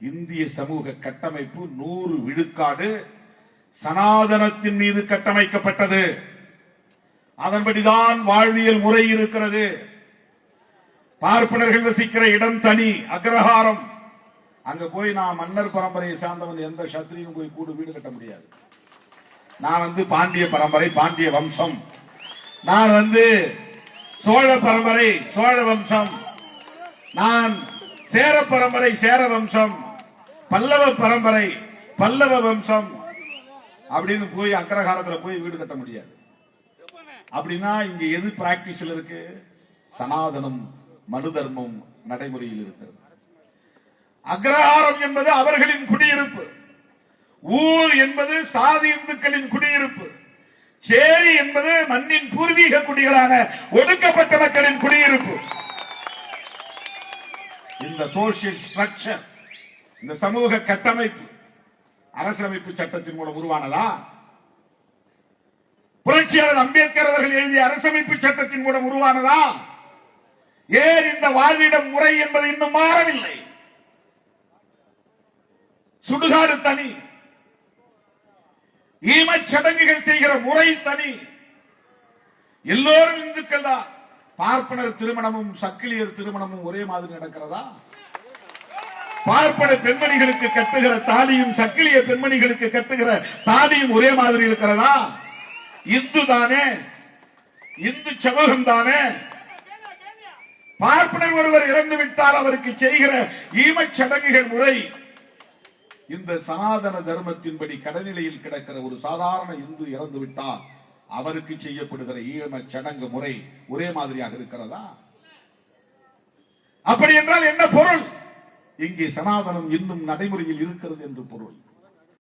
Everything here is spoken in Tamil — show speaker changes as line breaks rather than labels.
இந்திய சமூக கட்டமைப்பு நூறு விழுக்காடு சனாதனத்தின் மீது கட்டமைக்கப்பட்டது. அதன்படிதான் வாழ்வியல் முறை இருக்கிறது. பார்ப்பனர்கள் வசிக்கிற இடம் தனி அக்ரஹாரம். அங்க போய் நான் மன்னர் பரம்பரையை சார்ந்தவன் எந்த சத்திரியும் போய் கூடு வீடு கட்ட முடியாது. நான் வந்து பாண்டிய பரம்பரை பாண்டிய வம்சம். நான் வந்து சோழ பரம்பரை சோழ வம்சம். நான் சேர பரம்பரை சேர வம்சம். பல்லவ பரம்பரை பல்லவ வம்சம் அப்படின்னு போய் அக்ரஹாரத்துல போய் வீடு கட்ட முடியாது. அப்படின்னா இங்க எது பிராக்டிஸ்ல இருக்கு? சனாதனம் மனு தர்மம் நடைமுறையில் இருக்கிறது. அக்ரஹாரம் என்பது அவர்களின் குடியிருப்பு. ஊர் என்பது சாதி இந்துக்களின் குடியிருப்பு. சேரி என்பது மண்ணின் பூர்வீக குடிகளான ஒடுக்கப்பட்ட மக்களின் குடியிருப்பு. இந்த சோசியல் ஸ்ட்ரக்சர் இந்த சமூக கட்டமைப்பு அரசியலமைப்பு சட்டத்தின் மூலம் உருவானதா? புரட்சியாளர் அம்பேத்கர் அவர்கள் எழுதிய அரசமைப்பு சட்டத்தின் மூலம் உருவானதா? ஏன் இந்த வாழ்விட முறை என்பது இன்னும் மாறவில்லை? சுடுகாடு தனி. ஈமச் சடங்குகள் செய்கிற முறை தனி. எல்லோரும் இந்துக்கள் தான் பார்ப்பனர் திருமணமும் சக்கிலியர் திருமணமும் ஒரே மாதிரி நடக்கிறதா? பார்ப்பன பெண்மணிகளுக்கு கட்டுகிற தாலியும் சக்கிலிய பெண்மணிகளுக்கு கட்டுகிற தாலியும் ஒரே மாதிரி இருக்கிறதா? இந்து தானே? இந்து சமூகம் தானே? பார்ப்பனர் ஒருவர் இறந்து விட்டால் அவருக்கு செய்கிற ஈமச் சடங்குகள் முறை. இந்த சனாதன தர்மத்தின்படி கடநிலையில் கிடக்கிற ஒரு சாதாரண இந்து இறந்து விட்டால் அவருக்கு செய்யப்படுகிற ஈம சடங்கு முறை ஒரே மாதிரியாக இருக்கிறதா? அப்படி என்றால் என்ன பொருள்? இங்கே சனாதனம் இன்னும் நடைமுறையில் இருக்கிறது என்று பொருள்.